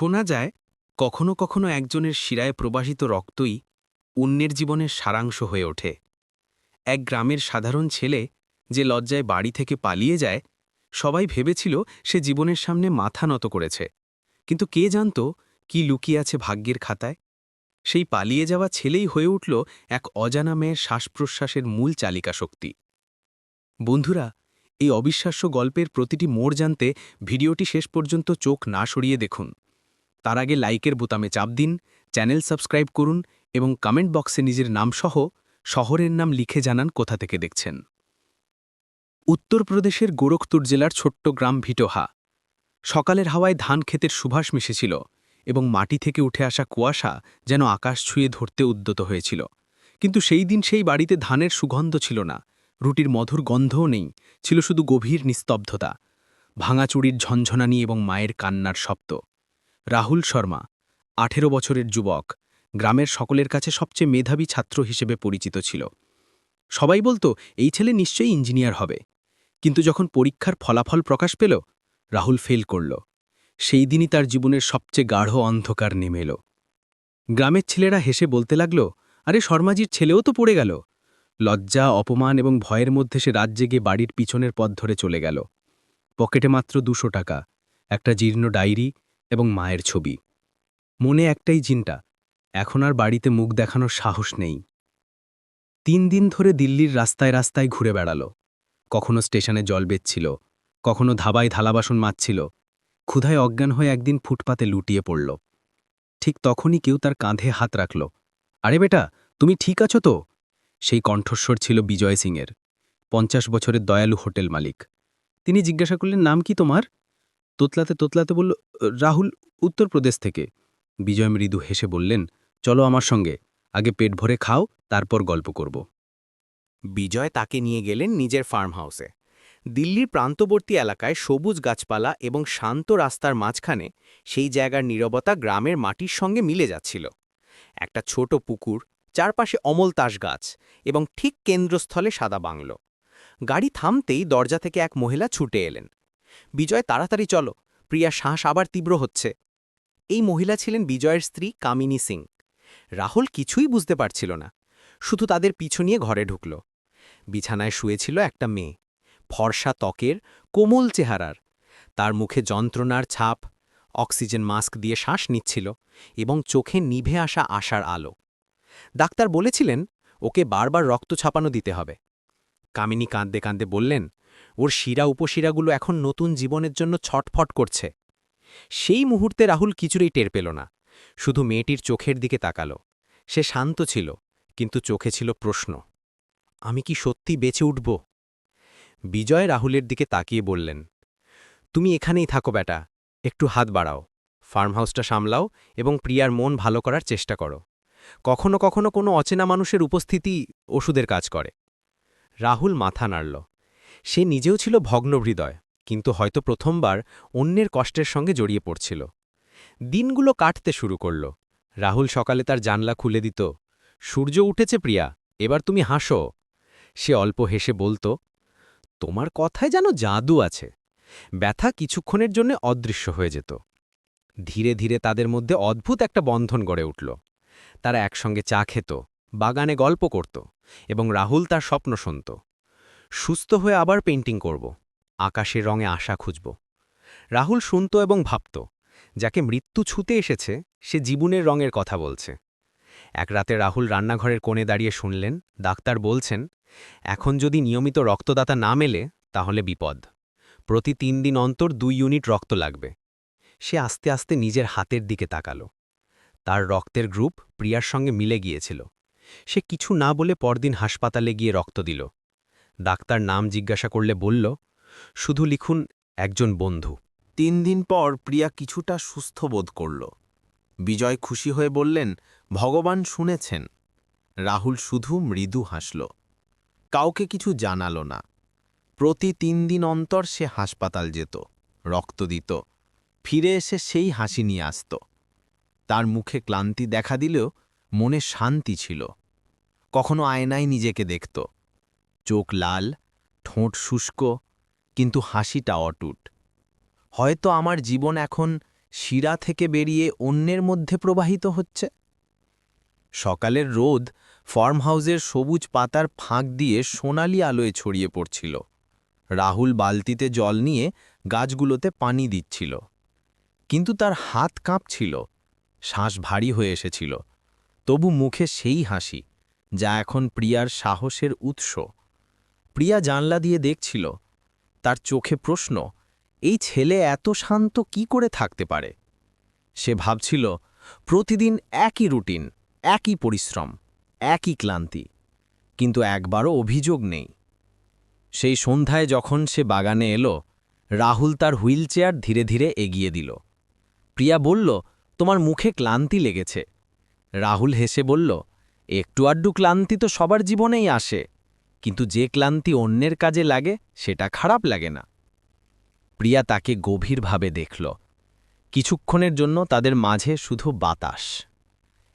শোনা যায়, কখনো কখনো একজনের শিরায় প্রবাহিত রক্তই অন্যের জীবনের সারাংশ হয়ে ওঠে। এক গ্রামের সাধারণ ছেলে যে লজ্জায় বাড়ি থেকে পালিয়ে যায়, সবাই ভেবেছিল সে জীবনের সামনে মাথা নত করেছে। কিন্তু কে জানত কি লুকিয়ে আছে ভাগ্যের খাতায়? সেই পালিয়ে যাওয়া ছেলেই হয়ে উঠল এক অজানা মেয়ের শ্বাসপ্রশ্বাসের মূল চালিকা শক্তি। বন্ধুরা, এই অবিশ্বাস্য গল্পের প্রতিটি মোড় জানতে ভিডিওটি শেষ পর্যন্ত চোখ না সরিয়ে দেখুন। তার আগে লাইকের বোতামে চাপ দিন, চ্যানেল সাবস্ক্রাইব করুন এবং কমেন্ট বক্সে নিজের নামসহ শহরের নাম লিখে জানান কোথা থেকে দেখছেন। উত্তরপ্রদেশের গোরখতুর জেলার ছোট্ট গ্রাম ভিটোহা। সকালের হাওয়ায় ধান ক্ষেতের সুভাষ মিশেছিল এবং মাটি থেকে উঠে আসা কুয়াশা যেন আকাশ ছুঁয়ে ধরতে উদ্যত হয়েছিল। কিন্তু সেই দিন সেই বাড়িতে ধানের সুগন্ধ ছিল না, রুটির মধুর গন্ধও নেই, ছিল শুধু গভীর নিস্তব্ধতা, ভাঙাচুরির ঝনঝনানি এবং মায়ের কান্নার শব্দ। রাহুল শর্মা, আঠেরো বছরের যুবক, গ্রামের সকলের কাছে সবচেয়ে মেধাবী ছাত্র হিসেবে পরিচিত ছিল। সবাই বলতো, এই ছেলে নিশ্চয়ই ইঞ্জিনিয়ার হবে। কিন্তু যখন পরীক্ষার ফলাফল প্রকাশ পেল, রাহুল ফেল করল। সেই দিনই তার জীবনের সবচেয়ে গাঢ় অন্ধকার নেমে এলো। গ্রামের ছেলেরা হেসে বলতে লাগল, আরে শর্মাজির ছেলেও তো পড়ে গেল। লজ্জা, অপমান এবং ভয়ের মধ্যে সে রাত জেগে বাড়ির পিছনের পথ ধরে চলে গেল। পকেটে মাত্র দুশো টাকা, একটা জীর্ণ ডায়েরি এবং মায়ের ছবি। মনে একটাই চিন্তা এখন আর বাড়িতে মুখ দেখানোর সাহস নেই। তিন দিন ধরে দিল্লির রাস্তায় রাস্তায় ঘুরে বেড়াল। কখনো স্টেশনে জল বেচছিল, কখনো ধাবায় থালাবাসন মাছছিল ক্ষুধায় অজ্ঞান হয়ে একদিন ফুটপাতে লুটিয়ে পড়ল। ঠিক তখনই কেউ তার কাঁধে হাত রাখল। আরে বেটা, তুমি ঠিক আছো তো? সেই কণ্ঠস্বর ছিল বিজয় সিংয়ের, পঞ্চাশ বছরের দয়ালু হোটেল মালিক। তিনি জিজ্ঞাসা করলেন, নাম কি তোমার? তোতলাতে তোতলাতে বলল, রাহুল, উত্তরপ্রদেশ থেকে। বিজয় মৃদু হেসে বললেন, চলো আমার সঙ্গে, আগে পেট ভরে খাও, তারপর গল্প করব। বিজয় তাকে নিয়ে গেলেন নিজের ফার্ম হাউসে দিল্লির প্রান্তবর্তী এলাকায় সবুজ গাছপালা এবং শান্ত রাস্তার মাঝখানে সেই জায়গার নীরবতা গ্রামের মাটির সঙ্গে মিলে যাচ্ছিল। একটা ছোট পুকুর, চারপাশে অমল তাস গাছ এবং ঠিক কেন্দ্রস্থলে সাদা বাংলো। গাড়ি থামতেই দরজা থেকে এক মহিলা ছুটে এলেন। বিজয়, তাড়াতাড়ি চলো। প্রিয়া শ্বাস আবার তীব্র হচ্ছে। এই মহিলা ছিলেন বিজয়ের স্ত্রী কামিনী সিং। রাহুল কিছুই বুঝতে পারছিল না। শুধু তাদের পিছু নিয়ে ঘরে ঢুকল। বিছানায় শুয়েছিল একটা মেয়ে। ফর্সা ত্বকের, কোমল চেহারার। তার মুখে যন্ত্রণার ছাপ, অক্সিজেন মাস্ক দিয়ে শ্বাস নিচ্ছিল এবং চোখে নিভে আসা আশার আলো। ডাক্তার বলেছিলেন, ওকে বারবার রক্ত ছাপানো দিতে হবে। কামিনী কাঁদতে কাঁদতে বললেন ওর শিরা উপশিরাগুলো এখন নতুন জীবনের জন্য ছটফট করছে। সেই মুহূর্তে রাহুল কিছুরেই টের পেল না। শুধু মেয়েটির চোখের দিকে তাকালো। সে শান্ত ছিল, কিন্তু চোখে ছিল প্রশ্ন, আমি কি সত্যি বেঁচে উঠব? বিজয় রাহুলের দিকে তাকিয়ে বললেন, তুমি এখানেই থাকো বেটা, একটু হাত বাড়াও ফার্ম হাউসটা সামলাও এবং প্রিয়ার মন ভালো করার চেষ্টা করো। কখনো কখনো কোনো অচেনা মানুষের উপস্থিতি ওষুধের কাজ করে। রাহুল মাথা নাড়ল। সে নিজেও ছিল ভগ্নহৃদয় কিন্তু হয়তো প্রথমবার অন্যের কষ্টের সঙ্গে জড়িয়ে পড়ছিল। দিনগুলো কাটতে শুরু করল। রাহুল সকালে তার জানলা খুলে দিত, সূর্য উঠেছে প্রিয়া, এবার তুমি হাসো। সে অল্প হেসে বলতো, তোমার কথায় যেন জাদু আছে। ব্যথা কিছুক্ষণের জন্য অদৃশ্য হয়ে যেত। ধীরে ধীরে তাদের মধ্যে অদ্ভুত একটা বন্ধন গড়ে উঠল। তারা একসঙ্গে চা খেত, বাগানে গল্প করত এবং রাহুল তার স্বপ্ন শুনত। সুস্থ হয়ে আবার পেন্টিং করব। আকাশের রঙে আশা খুঁজব। রাহুল শুনত এবং ভাবত, যাকে মৃত্যু ছুতে এসেছে, সে জীবনের রঙের কথা বলছে। এক রাতে রাহুল রান্নাঘরের কোণে দাঁড়িয়ে শুনলেন, ডাক্তার বলছেন, এখন যদি নিয়মিত রক্তদাতা না মেলে, তাহলে বিপদ। প্রতি তিন দিন অন্তর দুই ইউনিট রক্ত লাগবে। সে আস্তে আস্তে নিজের হাতের দিকে তাকালো। তার রক্তের গ্রুপ প্রিয়ার সঙ্গে মিলে গিয়েছিল। সে কিছু না বলে পরদিন হাসপাতালে গিয়ে রক্ত দিল। ডাক্তার নাম জিজ্ঞাসা করলে বলল, শুধু লিখুন একজন বন্ধু। তিন দিন পর প্রিয়া কিছুটা সুস্থ বোধ করল। বিজয় খুশি হয়ে বললেন, ভগবান শুনেছেন। রাহুল শুধু মৃদু হাসল। কাউকে কিছু জানাল না। প্রতি তিন দিন অন্তর সে হাসপাতাল যেত, রক্ত দিত, ফিরে এসে সেই হাসি নিয়ে আসত। তার মুখে ক্লান্তি দেখা দিলেও মনে শান্তি ছিল। কখনো আয়নায় নিজেকে দেখত। চোখ লাল, ঠোঁট শুষ্ক, কিন্তু হাসিটা অটুট। হয়তো আমার জীবন এখন শিরা থেকে বেরিয়ে অন্যের মধ্যে প্রবাহিত হচ্ছে? সকালের রোদ ফার্ম হাউসের সবুজ পাতার ফাঁক দিয়ে সোনালি আলোয় ছড়িয়ে পড়ছিল। রাহুল বালতিতে জল নিয়ে গাছগুলোতে পানি দিচ্ছিল। কিন্তু তার হাত কাঁপছিল, শ্বাস ভারী হয়ে এসেছিল। তবু মুখে সেই হাসি, যা এখন প্রিয়ার সাহসের উৎস। প্রিয়া জানলা দিয়ে দেখছিল, তার চোখে প্রশ্ন, এই ছেলে এত শান্ত কি করে থাকতে পারে? সে ভাবছিল, প্রতিদিন একই রুটিন, একই পরিশ্রম, একই ক্লান্তি, কিন্তু একবারও অভিযোগ নেই। সেই সন্ধ্যায় যখন সে বাগানে এলো, রাহুল তার হুইলচেয়ার ধীরে ধীরে এগিয়ে দিল। প্রিয়া বলল, তোমার মুখে ক্লান্তি লেগেছে। রাহুল হেসে বলল, একটু আড্ডু ক্লান্তি তো সবার জীবনেই আসে। কিন্তু যে ক্লান্তি অন্যের কাজে লাগে, সেটা খারাপ লাগে না। প্রিয়া তাকে গভীরভাবে দেখল। কিছুক্ষণের জন্য তাদের মাঝে শুধু বাতাস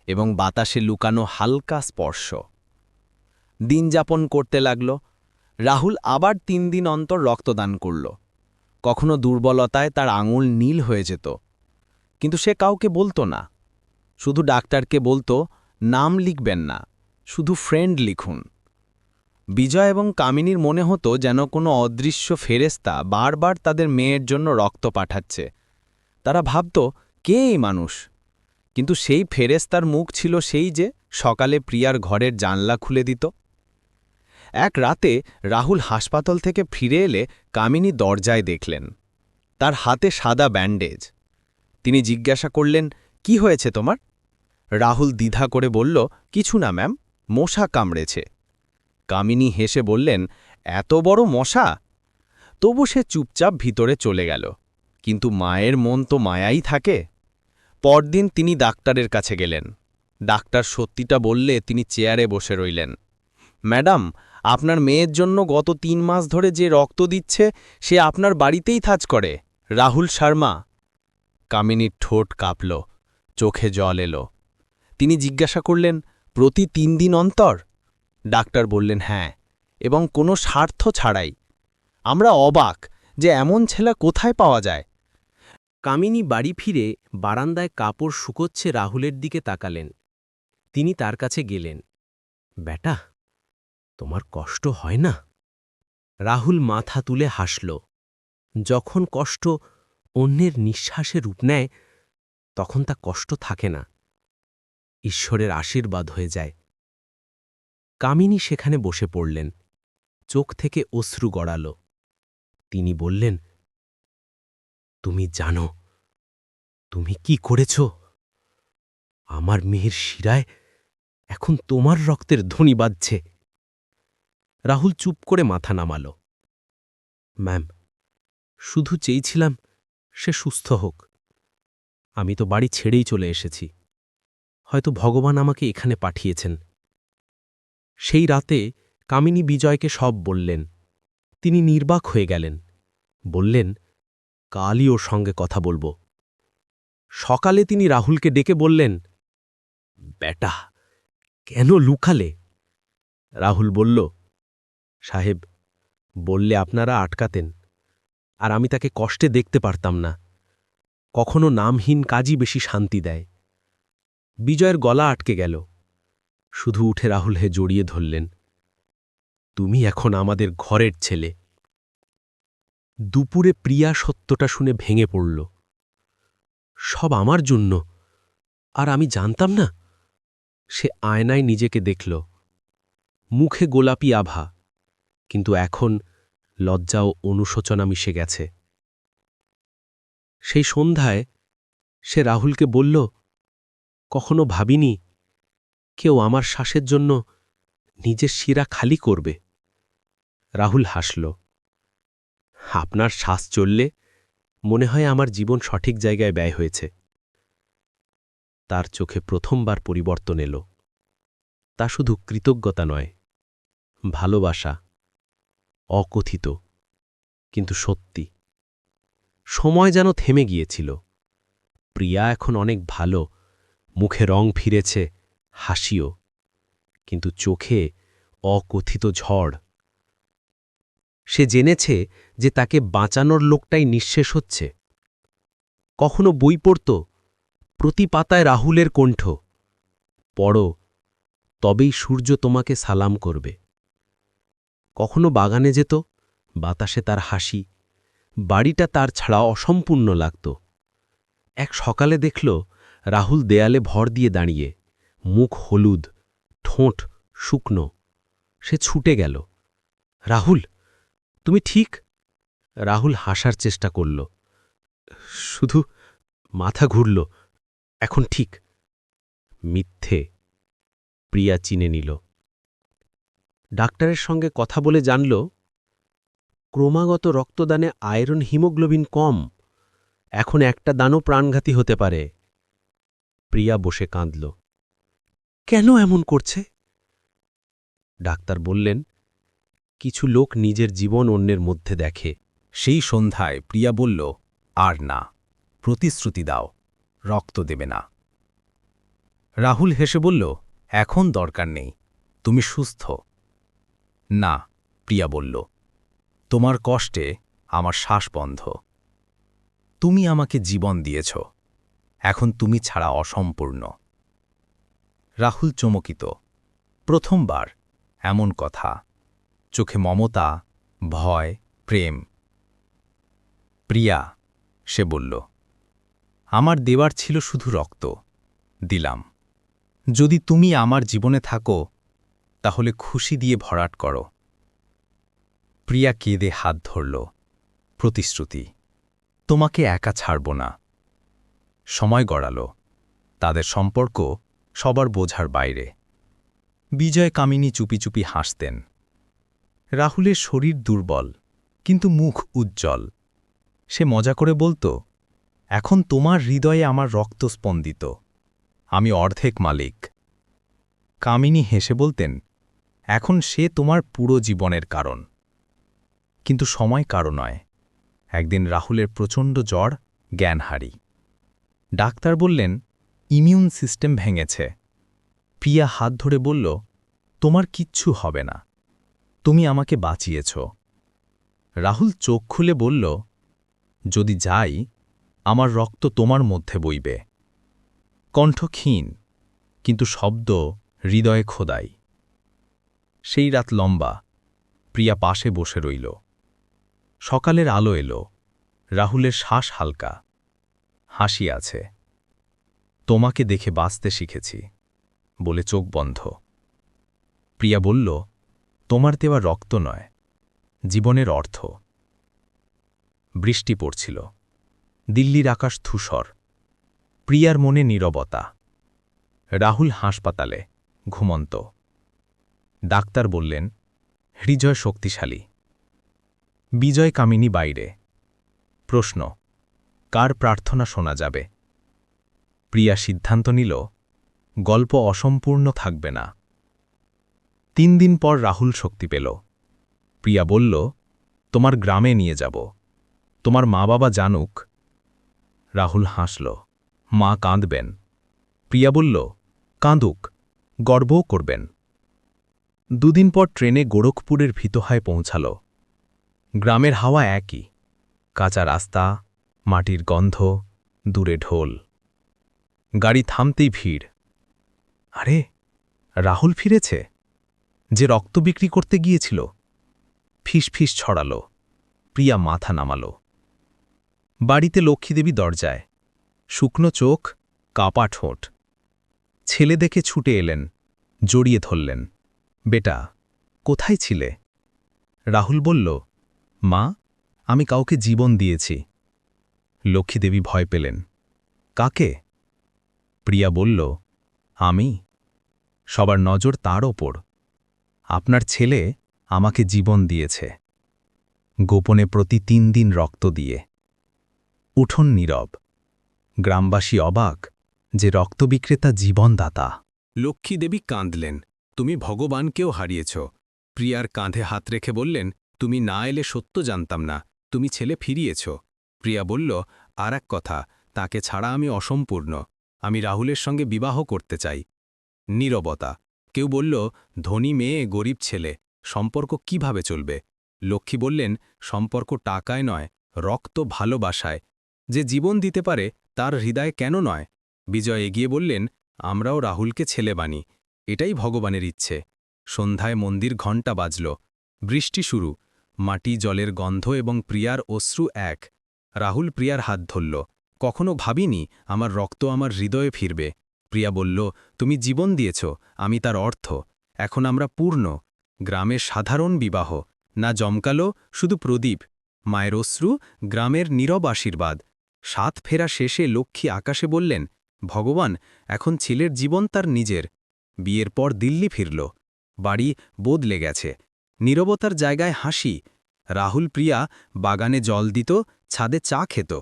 এবং বাতাসে লুকানো হালকা স্পর্শ। দিন যাপন করতে লাগল। রাহুল আবার তিন দিন অন্তর রক্তদান করল। কখনো দুর্বলতায় তার আঙুল নীল হয়ে যেত। কিন্তু সে কাউকে বলতো না। শুধু ডাক্তারকে বলতো, নাম লিখবেন না, শুধু ফ্রেন্ড লিখুন। বিজয় এবং কামিনীর মনে হতো যেন কোনো অদৃশ্য ফেরেস্তা বারবার তাদের মেয়ের জন্য রক্ত পাঠাচ্ছে। তারা ভাবত, কে এই মানুষ? কিন্তু সেই ফেরেস্তার মুখ ছিল সেই যে সকালে প্রিয়ার ঘরের জানলা খুলে দিত। এক রাতে রাহুল হাসপাতাল থেকে ফিরে এলে কামিনী দরজায় দেখলেন। তার হাতে সাদা ব্যান্ডেজ। তিনি জিজ্ঞাসা করলেন, কি হয়েছে তোমার? রাহুল দ্বিধা করে বলল, কিছু না, ম্যাম। মশা কামড়েছে। কামিনী হেসে বললেন, এত বড় মশা? তবু সে চুপচাপ ভিতরে চলে গেল। কিন্তু মায়ের মন তো মায়াই থাকে। পরদিন তিনি ডাক্তারের কাছে গেলেন। ডাক্তার সত্যিটা বললে তিনি চেয়ারে বসে রইলেন। ম্যাডাম, আপনার মেয়ের জন্য গত তিন মাস ধরে যে রক্ত দিচ্ছে, সে আপনার বাড়িতেই থাজ করে, রাহুল শর্মা। কামিনীর ঠোঁট কাঁপল, চোখে জল এলো। তিনি জিজ্ঞাসা করলেন, প্রতি তিন দিন অন্তর? ডাক্তার বললেন হ্যাঁ এবং কোনো স্বার্থ ছাড়াই। আমরা অবাক যে এমন ছেলা কোথায় পাওয়া যায়? কামিনী বাড়ি ফিরে বারান্দায় কাপড় শুকোচ্ছে রাহুলের দিকে তাকালেন। তিনি তার কাছে গেলেন, বেটা, তোমার কষ্ট হয় না? রাহুল মাথা তুলে হাসল। যখন কষ্ট অন্যের নিঃশ্বাসে রূপ নেয়, তখন তা কষ্ট থাকে না। ঈশ্বরের আশীর্বাদ হয়ে যায়। কামিনী সেখানে বসে পড়লেন, চোখ থেকে অশ্রু গড়াল। তিনি বললেন, তুমি জানো, তুমি কি করেছ? আমার মেয়ের শিরায় এখন তোমার রক্তের ধ্বনি বাজছে রাহুল চুপ করে মাথা নামাল। ম্যাম, শুধু চেয়েছিলাম সে সুস্থ হোক। আমি তো বাড়ি ছেড়েই চলে এসেছি। হয়তো ভগবান আমাকে এখানে পাঠিয়েছেন। সেই রাতে কামিনী বিজয়কে সব বললেন। তিনি নির্বাক হয়ে গেলেন। বললেন, কালই ওর সঙ্গে কথা বলব। সকালে তিনি রাহুলকে ডেকে বললেন, বেটা, কেন লুকালে? রাহুল বলল, সাহেব, বললে আপনারা আটকাতেন, আর আমি তাকে কষ্টে দেখতে পারতাম না। কখনো নামহীন কাজই বেশি শান্তি দেয়। বিজয়ের গলা আটকে গেল। শুধু উঠে রাহুল হে জড়িয়ে ধরলেন। তুমি এখন আমাদের ঘরের ছেলে দুপুরে প্রিয়া সত্যটা শুনে ভেঙে পড়ল। সব আমার জন্য। আর আমি জানতাম না সে আয়নায় নিজেকে দেখল। মুখে গোলাপি আভা। কিন্তু এখন লজ্জা ও অনুশোচনা মিশে গেছে। সেই সন্ধ্যায় সে রাহুলকে বলল, কখনো ভাবিনি কেউ আমার শ্বাসের জন্য নিজের শিরা খালি করবে। রাহুল হাসল। আপনার শ্বাস চললে মনে হয় আমার জীবন সঠিক জায়গায় ব্যয় হয়েছে। তার চোখে প্রথমবার পরিবর্তন এলো। তা শুধু কৃতজ্ঞতা নয়, ভালোবাসা, অকথিত, কিন্তু সত্যি। সময় যেন থেমে গিয়েছিল। প্রিয়া এখন অনেক ভালো, মুখে রং ফিরেছে হাসিও, কিন্তু চোখে অকথিত ঝড়। সে জেনেছে যে তাকে বাঁচানোর লোকটাই নিঃশেষ হচ্ছে। কখনো বই পড়ত, প্রতি পাতায় রাহুলের কণ্ঠ, পড়ো, তবেই সূর্য তোমাকে সালাম করবে। কখনো বাগানে যেত, বাতাসে তার হাসি, বাড়িটা তার ছাড়া অসম্পূর্ণ লাগত। এক সকালে দেখল, রাহুল দেয়ালে ভর দিয়ে দাঁড়িয়ে। মুখ হলুদ, ঠোঁট শুকনো। সে ছুটে গেল। রাহুল, তুমি ঠিক? রাহুল হাসার চেষ্টা করল। শুধু মাথা ঘুরল, এখন ঠিক। মিথ্যে প্রিয়া চিনে নিল। ডাক্তারের সঙ্গে কথা বলে জানল, ক্রমাগত রক্তদানে আয়রন হিমোগ্লোবিন কম। এখন একটা দানও প্রাণঘাতী হতে পারে। প্রিয়া বসে কাঁদল। কেন এমন করছে? ডাক্তার বললেন, কিছু লোক নিজের জীবন অন্যের মধ্যে দেখে। সেই সন্ধ্যায় প্রিয়া বলল, আর না, প্রতিশ্রুতি দাও, রক্ত দেবে না। রাহুল হেসে বলল, এখন দরকার নেই, তুমি সুস্থ। না, প্রিয়া বলল, তোমার কষ্টে আমার শ্বাস বন্ধ। তুমি আমাকে জীবন দিয়েছ, এখন তুমি ছাড়া অসম্পূর্ণ। রাহুল চমকিত। প্রথমবার এমন কথা। চোখে মমতা, ভয়, প্রেম। প্রিয়া, সে বলল, আমার দেওয়ার ছিল শুধু রক্ত। দিলাম। যদি তুমি আমার জীবনে থাকো, তাহলে খুশি দিয়ে ভরাট করো। প্রিয়া কেঁদে হাত ধরল। প্রতিশ্রুতি, তোমাকে একা ছাড়ব না। সময় গড়াল। তাদের সম্পর্ক সবার বোঝার বাইরে। বিজয় কামিনী চুপি চুপি হাসতেন। রাহুলের শরীর দুর্বল, কিন্তু মুখ উজ্জ্বল। সে মজা করে বলতো, এখন তোমার হৃদয়ে আমার রক্ত স্পন্দিত। আমি অর্ধেক মালিক। কামিনী হেসে বলতেন, এখন সে তোমার পুরো জীবনের কারণ। কিন্তু সময় কারও নয়। একদিন রাহুলের প্রচণ্ড জ্বর, জ্ঞানহারি। ডাক্তার বললেন ইমিউন সিস্টেম ভেঙেছে। প্রিয়া হাত ধরে বলল, তোমার কিচ্ছু হবে না। তুমি আমাকে বাঁচিয়েছ। রাহুল চোখ খুলে বলল, যদি যাই, আমার রক্ত তোমার মধ্যে বইবে। কণ্ঠ ক্ষীণ, কিন্তু শব্দ হৃদয়ে খোদাই। সেই রাত লম্বা, প্রিয়া পাশে বসে রইল। সকালের আলো এলো, রাহুলের শ্বাস হালকা, হাসি আছে। তোমাকে দেখে বাঁচতে শিখেছি, বলে চোখ বন্ধ। প্রিয়া বলল, তোমার দেওয়া রক্ত নয়, জীবনের অর্থ। বৃষ্টি পড়ছিল, দিল্লির আকাশ ধূসর, প্রিয়ার মনে নীরবতা। রাহুল হাসপাতালে, ঘুমন্ত। ডাক্তার বললেন, হৃদয় শক্তিশালী। বিজয় কামিনী বাইরে। প্রশ্ন, কার প্রার্থনা শোনা যাবে? প্রিয়া সিদ্ধান্ত নিল, গল্প অসম্পূর্ণ থাকবে না। তিন দিন পর রাহুল শক্তি পেল। প্রিয়া বলল, তোমার গ্রামে নিয়ে যাব। তোমার মা বাবা জানুক। রাহুল হাসল। মা কাঁদবেন। প্রিয়া বলল, কাঁদুক, গর্বও করবেন। দুদিন পর ট্রেনে গোরখপুরের ভিতহায় পৌঁছাল। গ্রামের হাওয়া একই। কাঁচা রাস্তা, মাটির গন্ধ, দূরে ঢোল। গাড়ি থামতেই ভিড়। আরে, রাহুল ফিরেছে? যে রক্ত বিক্রি করতে গিয়েছিল। ফিস ফিস ছড়াল। প্রিয়া মাথা নামাল। বাড়িতে লক্ষ্মীদেবী দরজায়। শুকনো চোখ, কাপা ঠোঁট। ছেলে দেখে ছুটে এলেন, জড়িয়ে ধরলেন। বেটা, কোথায় ছিলে? রাহুল বলল, মা, আমি কাউকে জীবন দিয়েছি। লক্ষ্মীদেবী ভয় পেলেন। কাকে? প্রিয়া বলল, আমি? সবার নজর তার ওপর। আপনার ছেলে আমাকে জীবন দিয়েছে। গোপনে প্রতি তিন দিন রক্ত দিয়ে। উঠোন নীরব। গ্রামবাসী অবাক যে রক্ত বিক্রেতা জীবনদাতা। লক্ষ্মীদেবী কাঁদলেন। তুমি ভগবানকেও হারিয়েছ। প্রিয়ার কাঁধে হাত রেখে বললেন, তুমি না এলে সত্য জানতাম না। তুমি ছেলে ফিরিয়েছ। প্রিয়া বলল, আর কথা, তাকে ছাড়া আমি অসম্পূর্ণ। আমি রাহুলের সঙ্গে বিবাহ করতে চাই। নীরবতা। কেউ বলল, ধনী মেয়ে, গরিব ছেলে, সম্পর্ক কীভাবে চলবে? লক্ষ্মী বললেন, সম্পর্ক টাকায় নয়, রক্ত ভালোবাসায়। যে জীবন দিতে পারে, তার হৃদয় কেন নয়? বিজয় এগিয়ে বললেন, আমরাও রাহুলকে ছেলে বানি, এটাই ভগবানের ইচ্ছে। সন্ধ্যায় মন্দির ঘণ্টা বাজল। বৃষ্টি শুরু। মাটি, জলের গন্ধ এবং প্রিয়ার অশ্রু এক। রাহুল প্রিয়ার হাত ধরল। কখনো ভাবিনি আমার রক্ত আমার হৃদয়ে ফিরবে। প্রিয়া বলল, তুমি জীবন দিয়েছ, আমি তার অর্থ। এখন আমরা পূর্ণ। গ্রামের সাধারণ বিবাহ। না জমকালো, শুধু প্রদীপ। মায়ের অশ্রু, গ্রামের নীরব আশীর্বাদ। সাত ফেরা শেষে লক্ষ্মী আকাশে বললেন, ভগবান, এখন ছেলের জীবন তার নিজের। বিয়ের পর দিল্লি ফিরল। বাড়ি বদলে গেছে। নীরবতার জায়গায় হাসি। রাহুল প্রিয়া বাগানে জল দিত, ছাদে চা খেত।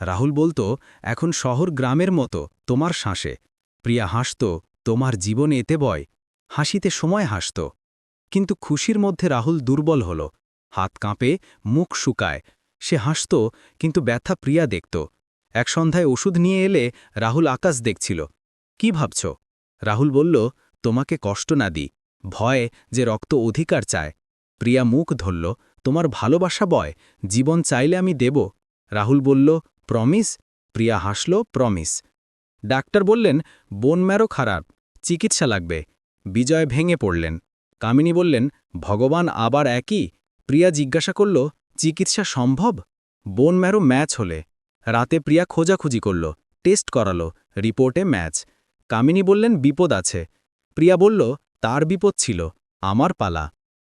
রাহুল বলতো, এখন শহর গ্রামের মতো, তোমার শ্বাসে। প্রিয়া হাসত, তোমার জীবন এতে বয়। হাসিতে সময় হাসত। কিন্তু খুশির মধ্যে রাহুল দুর্বল হল। হাত কাঁপে, মুখ শুকায়। সে হাসত, কিন্তু ব্যথা প্রিয়া দেখত। এক সন্ধ্যায় ওষুধ নিয়ে এলে রাহুল আকাশ দেখছিল। কি ভাবছ? রাহুল বলল, তোমাকে কষ্ট না দি ভয় যে রক্ত অধিকার চায়। প্রিয়া মুখ ধরল, তোমার ভালোবাসা বয়, জীবন চাইলে আমি দেব। রাহুল বলল প্রমিস, প্রিয়া হাসল, প্রমিস। ডাক্তার বললেন, বোন ম্যারো খারাপ, চিকিৎসা লাগবে। বিজয় ভেঙে পড়লেন। কামিনী বললেন, ভগবান আবার একই? প্রিয়া জিজ্ঞাসা করল, চিকিৎসা সম্ভব? বোন ম্যারো ম্যাচ হলে। রাতে প্রিয়া খোঁজাখুঁজি করল, টেস্ট করালো, রিপোর্টে ম্যাচ। কামিনী বললেন, বিপদ আছে। প্রিয়া বলল, তার বিপদ ছিল, আমার পালা।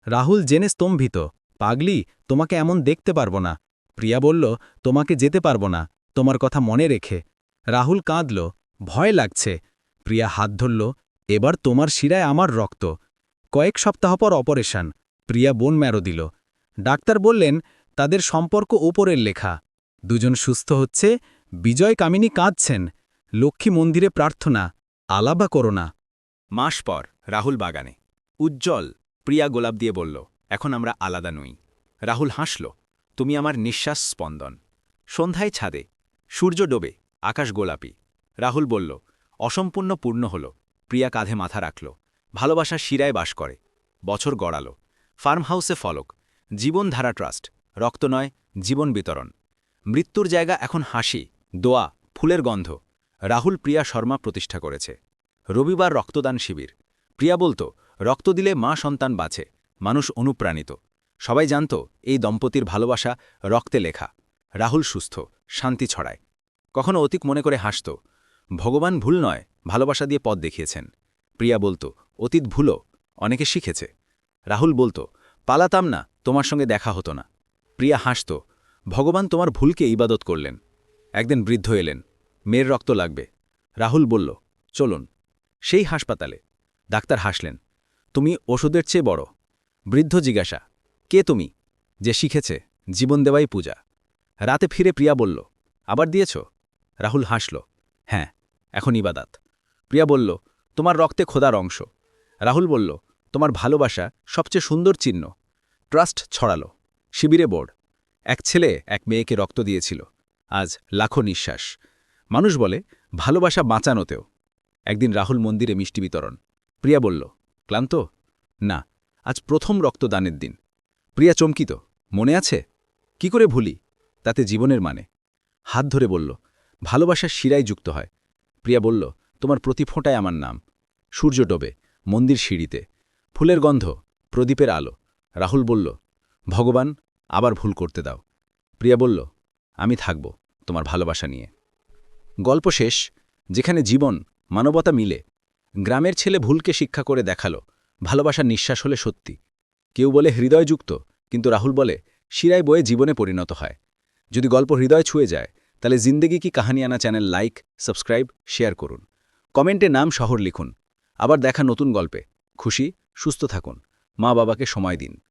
রাহুল জেনে স্তম্ভিত। পাগলি, তোমাকে এমন দেখতে পারব না। প্রিয়া বলল, তোমাকে যেতে পারব না, তোমার কথা মনে রেখে। রাহুল কাঁদল, ভয় লাগছে। প্রিয়া হাত ধরল, এবার তোমার শিরায় আমার রক্ত। কয়েক সপ্তাহ পর অপারেশন, প্রিয়া বোন ম্যারো দিল। ডাক্তার বললেন, তাদের সম্পর্ক ওপরের লেখা। দুজন সুস্থ হচ্ছে, বিজয় কামিনী কাঁদছেন, লক্ষ্মী মন্দিরে প্রার্থনা, আলাবা করো না। মাস পর, রাহুল বাগানে। উজ্জ্বল, প্রিয়া গোলাপ দিয়ে বলল, এখন আমরা আলাদা নই। রাহুল হাসল তুমি আমার নিঃশ্বাস স্পন্দন। সন্ধ্যায় ছাদে, সূর্য ডোবে, আকাশ গোলাপি। রাহুল বলল, অসম্পূর্ণ পূর্ণ হল। প্রিয়া কাঁধে মাথা রাখল। ভালোবাসা শিরায় বাস করে। বছর গড়াল। ফার্ম হাউসে ফলক। জীবনধারা ট্রাস্ট। রক্ত নয়, জীবন বিতরণ। মৃত্যুর জায়গা এখন হাসি, দোয়া, ফুলের গন্ধ। রাহুল প্রিয়া শর্মা প্রতিষ্ঠা করেছে। রবিবার রক্তদান শিবির। প্রিয়া বলতো, রক্ত দিলে মা সন্তান বাঁচে, মানুষ অনুপ্রাণিত। সবাই জানত, এই দম্পতির ভালোবাসা রক্তে লেখা। রাহুল সুস্থ, শান্তি ছড়ায়। কখনো অতীক মনে করে হাসত, ভগবান ভুল নয়, ভালোবাসা দিয়ে পথ দেখিয়েছেন। প্রিয়া বলতো, অতীত ভুলও, অনেকে শিখেছে। রাহুল বলতো, পালাতাম না, তোমার সঙ্গে দেখা হতো না। প্রিয়া হাসত, ভগবান তোমার ভুলকে ইবাদত করলেন। একদিন বৃদ্ধ এলেন, মেয়ের রক্ত লাগবে। রাহুল বলল, চলুন। সেই হাসপাতালে, ডাক্তার হাসলেন, তুমি ওষুধের চেয়ে বড়। বৃদ্ধ জিজ্ঞাসা কে তুমি? যে শিখেছে, জীবন দেওয়াই পূজা। রাতে ফিরে প্রিয়া বলল, আবার দিয়েছ? রাহুল হাসল হ্যাঁ এখন ইবাদাত। প্রিয়া বলল, তোমার রক্তে খোদার অংশ। রাহুল বলল, তোমার ভালোবাসা সবচেয়ে সুন্দর চিহ্ন। ট্রাস্ট ছড়ালো, শিবিরে বোর্ড। এক ছেলে এক মেয়েকে রক্ত দিয়েছিল। আজ লাখো নিঃশ্বাস। মানুষ বলে, ভালোবাসা বাঁচানোতেও। একদিন রাহুল মন্দিরে মিষ্টি বিতরণ। প্রিয়া বলল, ক্লান্ত? না, আজ প্রথম রক্তদানের দিন। প্রিয়া চমকিত, মনে আছে? কি করে ভুলি? তাতে জীবনের মানে। হাত ধরে বলল, ভালোবাসার শিরায় যুক্ত হয়। প্রিয়া বলল, তোমার প্রতি ফোঁটায় আমার নাম। সূর্য ডোবে, মন্দির সিঁড়িতে। ফুলের গন্ধ, প্রদীপের আলো। রাহুল বলল, ভগবান, আবার ভুল করতে দাও। প্রিয়া বলল, আমি থাকব তোমার ভালোবাসা নিয়ে। গল্প শেষ, যেখানে জীবন, মানবতা মিলে। গ্রামের ছেলে ভুলকে শিক্ষা করে দেখাল, ভালোবাসার নিঃশ্বাস হলে সত্যি। কেউ বলে হৃদয়যুক্ত, কিন্তু রাহুল বলে, শিরায় বয়ে জীবনে পরিণত হয়। যদি গল্প হৃদয় ছুঁয়ে যায়, তাহলে জিন্দেগি কি কাহানি আনা চ্যানেল লাইক, সাবস্ক্রাইব, শেয়ার করুন। কমেন্টে নাম শহর লিখুন। আবার দেখা নতুন গল্পে। খুশি, সুস্থ থাকুন। মা বাবাকে সময় দিন।